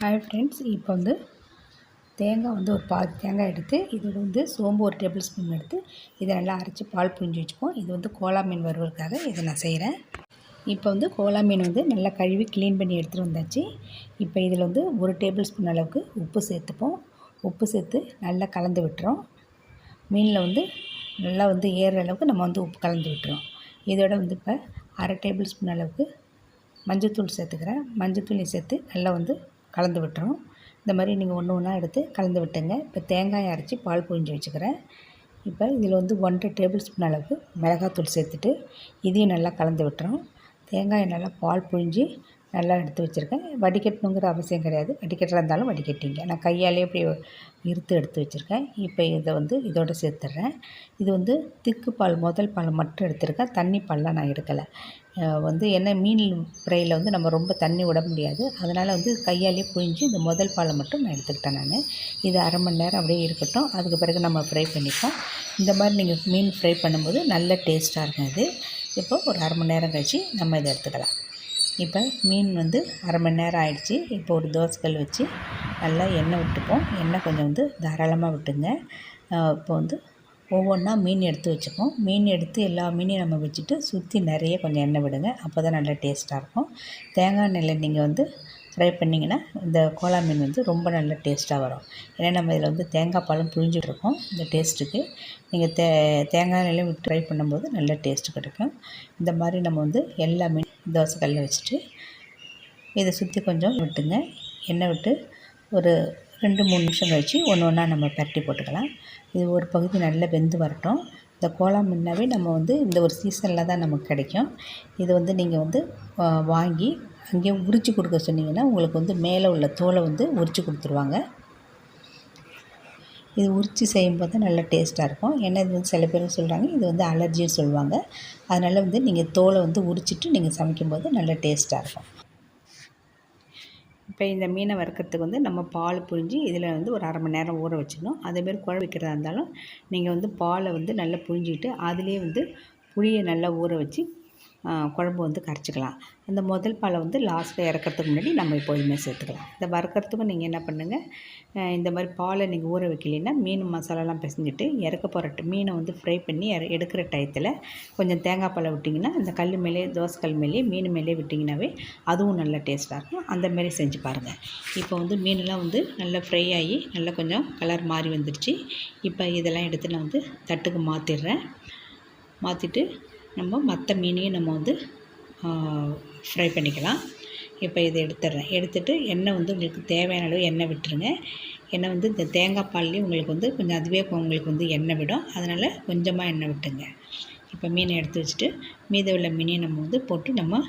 Hi friends இப்போ வந்து தேங்காய் வந்து ஒரு பாதி தேங்காய் எடுத்து இதோட வந்து சோம்பு ஒரு டேபிள் ஸ்பூன் எடுத்து இதை நல்லா அரைச்சி பால் புரிஞ்சு வச்சுப்போம் இது வந்து கோலா மீன் வருவதற்காக இதை நான் செய்கிறேன் இப்போ வந்து கோலா மீன் வந்து நல்லா கழுவி க்ளீன் பண்ணி எடுத்துகிட்டு வந்தாச்சு. இப்போ இதில் வந்து ஒரு டேபிள் ஸ்பூன் அளவுக்கு உப்பு சேர்த்துப்போம். உப்பு சேர்த்து நல்லா கலந்து விட்டுறோம். மீனில் வந்து நல்லா வந்து ஏறுற அளவுக்கு நம்ம வந்து உப்பு கலந்து விட்டுறோம். இதோட வந்து இப்போ அரை டேபிள் ஸ்பூன் அளவுக்கு மஞ்சத்தூள் சேர்த்துக்கிறேன். மஞ்சத்தூளையும் சேர்த்து நல்லா வந்து கலந்து விட்டுரும் இந்த மாதிரி நீங்கள் ஒன்று ஒன்றா எடுத்து கலந்து விட்டுங்க. இப்போ தேங்காயை அரைச்சி பால் புழிஞ்சு வச்சுக்கிறேன். இப்போ இதில் வந்து ஒன்றரை டேபிள் ஸ்பூன் அளவு மிளகாத்தூள் சேர்த்துட்டு இதையும் நல்லா கலந்து விட்டுறோம். தேங்காயை நல்லா பால் புழிஞ்சு நல்லா எடுத்து வச்சுருக்கேன். வடிகட்டணுங்கிற அவசியம் கிடையாது. வடிகட்டுறா இருந்தாலும் வடிகட்டிங்க. நான் கையாலே இப்படி இருத்து எடுத்து வச்சுருக்கேன். இப்போ இதை வந்து இதோடு சேர்த்துட்றேன். இது வந்து திக்கு பால் முதல் பால் மட்டும் எடுத்திருக்கேன். தண்ணி பால்லாம் நான் எடுக்கலை. வந்து என்ன மீன் ஃப்ரையில் வந்து நம்ம ரொம்ப தண்ணி விட முடியாது. அதனால் வந்து கையாலே புழிஞ்சு இந்த முதல் பாலை மட்டும் நான் எடுத்துக்கிட்டேன் நான். இது அரை மணி நேரம் அப்படியே இருக்கட்டும். அதுக்கு பிறகு நம்ம ஃப்ரை பண்ணிப்போம். இந்த மாதிரி நீங்கள் மீன் ஃப்ரை பண்ணும்போது நல்ல டேஸ்ட்டாக இருக்கும் இது. இப்போ ஒரு அரை மணி நேரம் கழித்து நம்ம இதை எடுத்துக்கலாம். இப்போ மீன் வந்து அரை மணி நேரம் ஆயிடுச்சு. இப்போ ஒரு தோசைக்கல் வச்சு நல்லா எண்ணெய் விட்டுப்போம். எண்ணெய் கொஞ்சம் வந்து தாராளமாக விட்டுங்க. இப்போ வந்து ஒவ்வொன்றா மீன் எடுத்து வச்சுப்போம். மீன் எடுத்து எல்லா மீனையும் நம்ம வச்சுட்டு சுற்றி நிறைய கொஞ்சம் எண்ணெய் விடுங்க. அப்போ தான் நல்லா டேஸ்ட்டாக இருக்கும். தேங்காய் எண்ணெயில் நீங்கள் வந்து ஃப்ரை பண்ணிங்கன்னா இந்த கோலா மீன் வந்து ரொம்ப நல்ல டேஸ்ட்டாக வரும். ஏன்னா நம்ம இதில் வந்து தேங்காய் பாலும் புழிஞ்சிட்ருக்கோம் இந்த டேஸ்ட்டுக்கு நீங்கள் தே தேங்காய் எண்ணெயிலையும் ட்ரை ஃப்ரை பண்ணும்போது நல்ல டேஸ்ட்டு கிடைக்கும். இந்த மாதிரி நம்ம வந்து எல்லா மீன் தோசை கல்லில் வச்சுட்டு இதை சுற்றி கொஞ்சம் விட்டுங்க. எண்ணெய் விட்டு ஒரு ரெண்டு மூணு நிமிஷம் கழித்து ஒன்று ஒன்றா நம்ம பரட்டி போட்டுக்கலாம். இது ஒரு பகுதி நல்லா வெந்து வரட்டும். இந்த கோலா முன்னாவே நம்ம வந்து இந்த ஒரு சீசனில் தான் நமக்கு கிடைக்கும். இது வந்து நீங்கள் வந்து வாங்கி அங்கேயே உரித்து கொடுக்க சொன்னீங்கன்னா உங்களுக்கு வந்து மேலே உள்ள தோலை வந்து உரித்து கொடுத்துருவாங்க. இது உரித்து செய்யும்போது தான் நல்லா டேஸ்ட்டாக இருக்கும். ஏன்னா இது வந்து சில பேர் சொல்கிறாங்க இது வந்து அலர்ஜின்னு சொல்லுவாங்க. அதனால் வந்து நீங்கள் தோலை வந்து உரிச்சிட்டு நீங்கள் சமைக்கும்போது நல்லா டேஸ்ட்டாக இருக்கும். இப்போ இந்த மீனை வறுக்கிறதுக்கு வந்து நம்ம பால் புரிஞ்சு இதில் வந்து ஒரு அரை மணி நேரம் ஊற வச்சிடணும். அதேமாரி குழம்பு வைக்கிறதா இருந்தாலும் நீங்கள் வந்து பாலை வந்து நல்லா புரிஞ்சிக்கிட்டு அதிலே வந்து புளியை நல்லா ஊற வச்சு குழம்பு வந்து கரைச்சிக்கலாம். அந்த முதல் பாலை வந்து லாஸ்ட்டில் இறக்கிறதுக்கு முன்னாடி நம்ம எப்போதுமே சேர்த்துக்கலாம். இந்த வறுக்கிறதுக்கும் நீங்கள் என்ன பண்ணுங்கள் இந்த மாதிரி பாலை நீங்கள் ஊற வைக்கலைன்னா மீன் மசாலாலாம் பிசைஞ்சிட்டு இறக்க போகிற மீனை வந்து ஃப்ரை பண்ணி எடுக்கிற டயத்தில் கொஞ்சம் தேங்காய் பாலை விட்டிங்கன்னா அந்த கல் மேலே தோசை கல் மீன் மேலே விட்டிங்கனாவே அதுவும் நல்ல டேஸ்ட்டாக இருக்கும். அந்த மாதிரி செஞ்சு பாருங்கள் இப்போ வந்து மீனெல்லாம் வந்து நல்லா ஃப்ரை ஆகி நல்லா கொஞ்சம் கலர் மாறி வந்துடுச்சு இப்போ இதெல்லாம் எடுத்து நான் வந்து தட்டுக்கு மாற்றிடுறேன் மாற்றிட்டு நம்ம மற்ற மீனையும் நம்ம வந்து ஃப்ரை பண்ணிக்கலாம். இப்போ இதை எடுத்துடுறேன். எடுத்துட்டு எண்ணெய் வந்து உங்களுக்கு தேவையான அளவு எண்ணெய் விட்டுருங்க. எண்ணெய் வந்து இந்த தேங்காய் பால்லேயும் உங்களுக்கு வந்து கொஞ்சம் அதுவே உங்களுக்கு வந்து எண்ணெய் விடும். அதனால் கொஞ்சமாக எண்ணெய் விட்டுங்க. இப்போ மீனை எடுத்து வச்சுட்டு மீத உள்ள மீனையும் நம்ம வந்து போட்டு நம்ம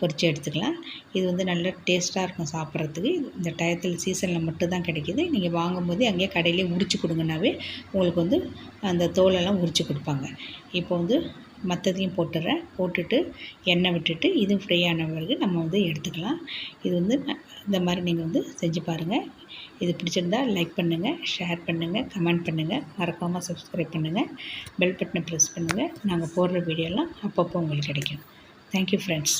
பொறிச்சு எடுத்துக்கலாம். இது வந்து நல்ல டேஸ்ட்டாக இருக்கும் சாப்பிட்றதுக்கு. இந்த டயத்தில் சீசனில் மட்டும்தான் கிடைக்கிது. நீங்கள் வாங்கும்போது அங்கேயே கடையிலே உரிச்சு கொடுங்கனாவே உங்களுக்கு வந்து அந்த தோலெல்லாம் உரிச்சு கொடுப்பாங்க. இப்போ வந்து மற்றதையும் போட்டுடுறேன் போட்டுட்டு எண்ணெய் விட்டுட்டு இது ஃப்ரீயான பிறகு நம்ம வந்து எடுத்துக்கலாம். இது வந்து இந்த மாதிரி நீங்கள் வந்து செஞ்சு பாருங்கள் இது பிடிச்சிருந்தா லைக் பண்ணுங்கள் ஷேர் பண்ணுங்கள் கமெண்ட் பண்ணுங்கள் மறக்காமல் சப்ஸ்கிரைப் பண்ணுங்கள் பெல் பட்டனை ப்ரெஸ் பண்ணுங்கள் நாங்கள் போடுற வீடியோலாம் அப்பப்போ உங்களுக்கு கிடைக்கும். Thank you friends